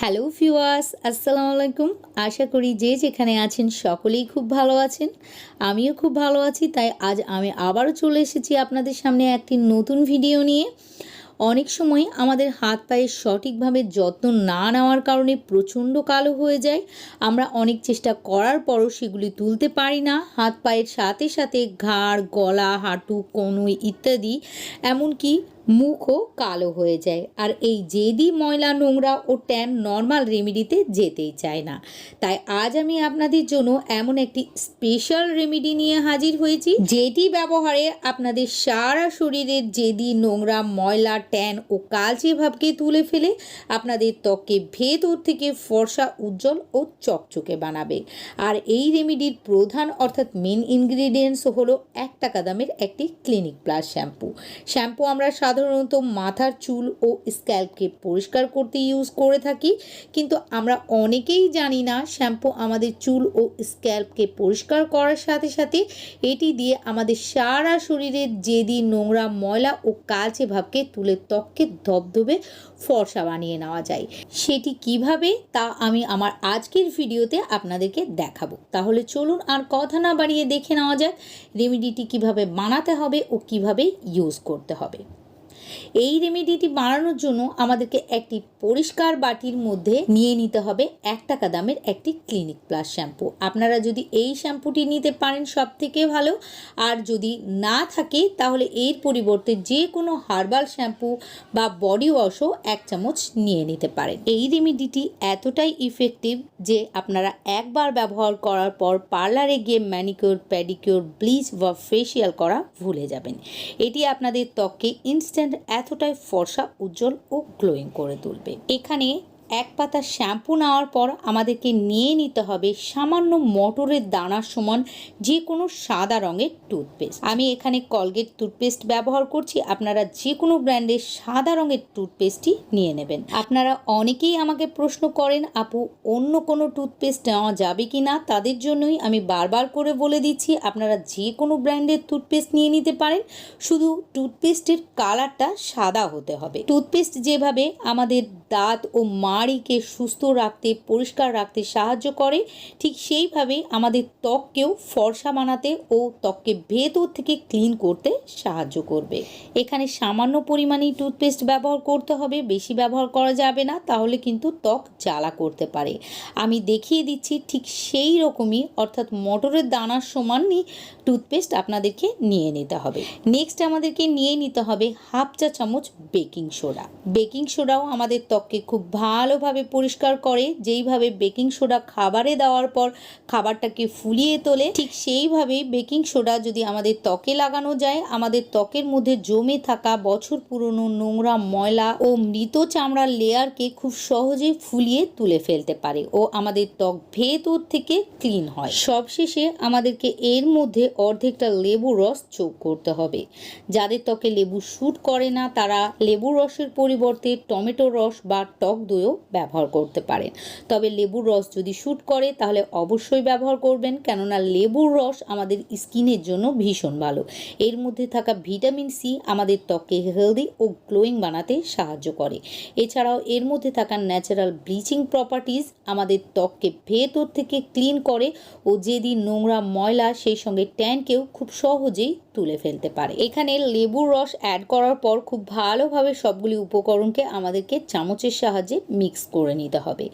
Hello ফিওয়াস আসসালামু আলাইকুম। আশা করি যে যেখানে আছেন সকলেই খুব ভালো আছেন। আমিও খুব ভালো আছি, তাই আজ আমি আবারও চলে এসেছি আপনাদের সামনে একটি নতুন ভিডিও নিয়ে। অনেক সময় আমাদের হাত পায়ের সঠিকভাবে যত্ন না নেওয়ার কারণে প্রচণ্ড কালো হয়ে যায়। আমরা অনেক চেষ্টা করার পরও সেগুলি তুলতে পারি না। হাত পায়ের সাথে সাথে ঘাড়, গলা, হাঁটু, কনুই ইত্যাদি। এমনকি মুখও কালো হয়ে যায়। আর এই জেদি ময়লা নোংরা ও ট্যান নর্মাল রেমেডিতে যেতেই চায় না। তাই আজ আমি আপনাদের জন্য এমন একটি স্পেশাল রেমেডি নিয়ে হাজির হয়েছি, যেটি ব্যবহারে আপনাদের সারা শরীরের জেদি, নোংরা, ময়লা ট্যান ও কালচে ভাবকে তুলে ফেলে আপনাদের ত্বককে ভেতর থেকে ফর্সা, উজ্জ্বল ও চকচকে বানাবে। আর এই রেমেডির প্রধান অর্থাৎ মেন ইনগ্রিডিয়েন্টস হলো এক টাকা দামের একটি ক্লিনিক প্লাস শ্যাম্পু শ্যাম্পু আমরা সাধারণত মাথার চুল ও স্ক্যাল্পকে পরিষ্কার করতে ইউজ করে থাকি। কিন্তু আমরা অনেকেই জানি না শ্যাম্পু আমাদের চুল ও স্ক্যাল্পকে পরিষ্কার করার সাথে সাথে এটি দিয়ে আমাদের সারা শরীরের জেদি, নোংরা, ময়লা ও কালচে ভাবকে তুলে ত্বককে ধবধবে, ফর্সা বানিয়ে নেওয়া যায়। সেটি কীভাবে তা আমি আমার আজকের ভিডিওতে আপনাদেরকে দেখাবো। তাহলে চলুন আর কথা না বাড়িয়ে দেখে নেওয়া যাক রেমেডিটি কীভাবে বানাতে হবে ও কীভাবে ইউজ করতে হবে। এই রেমেডিটি বানানোর জন্য আমাদেরকে একটি পরিষ্কার বাটির মধ্যে নিয়ে নিতে হবে এক টাকা দামের একটি ক্লিনিক প্লাস শ্যাম্পু আপনারা যদি এই শ্যাম্পুটি নিতে পারেন সব থেকে ভালো। আর যদি না থাকে, তাহলে এর পরিবর্তে যে কোনো হার্বাল শ্যাম্পু বা বডি ওয়াশও এক চামচ নিয়ে নিতে পারেন। এই রেমেডিটি এতটাই ইফেক্টিভ যে আপনারা একবার ব্যবহার করার পর পার্লারে গিয়ে ম্যানিকিওর প্যাডিকিওর ব্লিচ বা ফেসিয়াল করা ভুলে যাবেন। এটি আপনাদের ত্বককে ইনস্ট্যান্ট এতটাই ফর্সা উজ্জ্বল ও গ্লোয়িং করে তুলবে। এখানে এক পাতা শ্যাম্পু নেওয়ার পর আমাদেরকে নিয়ে নিতে হবে সামান্য মটরের দানার সমান যে কোনো সাদা রঙের টুথপেস্ট। আমি এখানে কলগেট টুথপেস্ট ব্যবহার করছি। আপনারা যে কোনো ব্র্যান্ডের সাদা রঙের টুথপেস্টই নিয়ে নেবেন। আপনারা অনেকেই আমাকে প্রশ্ন করেন, আপু, অন্য কোনো টুথপেস্ট নেওয়া যাবে কি না? তাদের জন্যই আমি বারবার করে বলে দিচ্ছি, আপনারা যে কোনো ব্র্যান্ডের টুথপেস্ট নিয়ে নিতে পারেন। শুধু টুথপেস্টের কালারটা সাদা হতে হবে। টুথপেস্ট যেভাবে আমাদের দাঁত ও মাড়িকে সুস্থ রাখতে, পরিষ্কার রাখতে সাহায্য করে। ঠিক সেইভাবে আমাদের ত্বককেও ফর্সা বানাতে ও ত্বককে ভেতর থেকে ক্লিন করতে সাহায্য করবে। এখানে সামান্য পরিমাণেই টুথপেস্ট ব্যবহার করতে হবে, বেশি ব্যবহার করা যাবে না, তাহলে কিন্তু ত্বক জ্বালা করতে পারে। আমি দেখিয়ে দিচ্ছি ঠিক সেই রকমই, অর্থাৎ মটরের দানার সমানই টুথপেস্ট আপনাদেরকে নিয়ে নিতে হবে। নেক্সট আমাদেরকে নিয়ে নিতে হবে হাফ চা চামচ বেকিং সোডা। বেকিং সোডাও আমাদের ত্বককে খুব ভালোভাবে পরিষ্কার করে, যেইভাবে বেকিং সোডা খাবারে দেওয়ার পর খাবারটাকে ফুলিয়ে তোলে, ঠিক সেইভাবেই বেকিং সোডা যদি আমাদের ত্বকে লাগানো যায়, আমাদের ত্বকের মধ্যে জমে থাকা বছর পুরনো নোংরা ময়লা ও মৃত চামড়ার লেয়ারকে খুব সহজেই ফুলিয়ে তুলে ফেলতে পারে ও আমাদের ত্বক ভেতর থেকে ক্লিন হয়। সবশেষে আমাদেরকে এর মধ্যে অর্ধেকটা লেবু রস যোগ করতে হবে। যাদের ত্বকে লেবু শ্যুট করে না, তারা লেবুর রসের পরিবর্তে টমেটো রস বা টক দইও ব্যবহার করতে পারেন। তবে লেবুর রস যদি শ্যুট করে, তাহলে অবশ্যই ব্যবহার করবেন, কেননা লেবুর রস আমাদের স্কিনের জন্য ভীষণ ভালো। এর মধ্যে থাকা ভিটামিন সি আমাদের ত্বককে হেলদি ও গ্লোয়িং বানাতে সাহায্য করে। এছাড়াও এর মধ্যে থাকা ন্যাচারাল ব্লিচিং প্রপার্টিজ আমাদের ত্বককে ভেতর থেকে ক্লিন করে ও যেদিন নোংরা ময়লা, সেই সঙ্গে ট্যানকেও খুব সহজেই তুলে ফেলতে পারে। এখানে লেবুর রস অ্যাড করার পর খুব ভালোভাবে সবগুলি উপকরণকে আমাদেরকে চামচের সাহায্যে মিক্স করে নিতে হবে।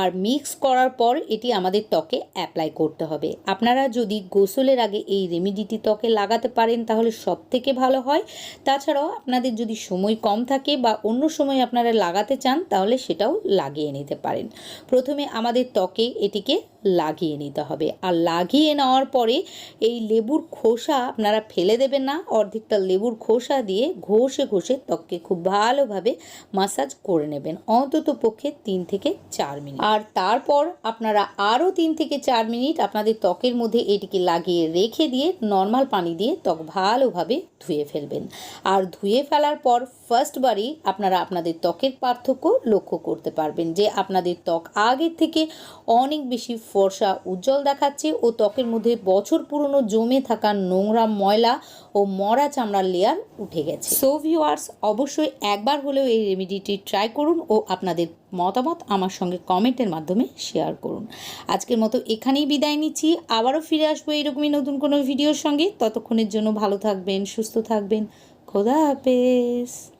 আর মিক্স করার পর এটি আমাদের ত্বকে অ্যাপ্লাই করতে হবে। আপনারা যদি গোসলের আগে এই রেমিডিটি ত্বকে লাগাতে পারেন তাহলে সব থেকে ভালো হয়। তাছাড়াও আপনাদের যদি সময় কম থাকে বা অন্য সময় আপনারা লাগাতে চান তাহলে সেটাও লাগিয়ে নিতে পারেন। প্রথমে আমাদের ত্বকে এটিকে লাগিয়ে নিতে হবে। আর লাগিয়ে নেওয়ার পরে এই লেবুর খোসা আপনারা ফেলে দেবেন না, অর্ধেকটা লেবুর খোসা দিয়ে ঘষে ঘষে ত্বককে খুব ভালোভাবে মাসাজ করে নেবেন, অন্তত পক্ষে তিন থেকে চার মিনিট। আর তারপর আপনারা আরও তিন থেকে চার মিনিট আপনাদের ত্বকের মধ্যে এটিকে লাগিয়ে রেখে দিয়ে নর্মাল পানি দিয়ে ত্বক ভালোভাবে ধুয়ে ফেলবেন। আর ধুয়ে ফেলার পর ফার্স্টবারই আপনারা আপনাদের ত্বকের পার্থক্য লক্ষ্য করতে পারবেন যে আপনাদের ত্বক আগের থেকে অনেক বেশি ফর্সা উজ্জ্বল দেখাচ্ছে ও ত্বকের মধ্যে বছর পুরনো জমে থাকা নোংরা ময়লা ও মরা চামড়ার লেয়ার উঠে গেছে। সো ভিউয়ার্স অবশ্যই একবার হলেও এই রেমেডিটি ট্রাই করুন ও আপনাদের মতামত আমার সঙ্গে কমেন্টের মাধ্যমে শেয়ার করুন। আজকের মতো এখানেই বিদায় নিচ্ছি। আবারও ফিরে আসব এরকমই নতুন কোনো ভিডিওর সঙ্গে। ততক্ষণের জন্য ভালো থাকবেন, সুস্থ থাকবেন। খোদা হাফেজ।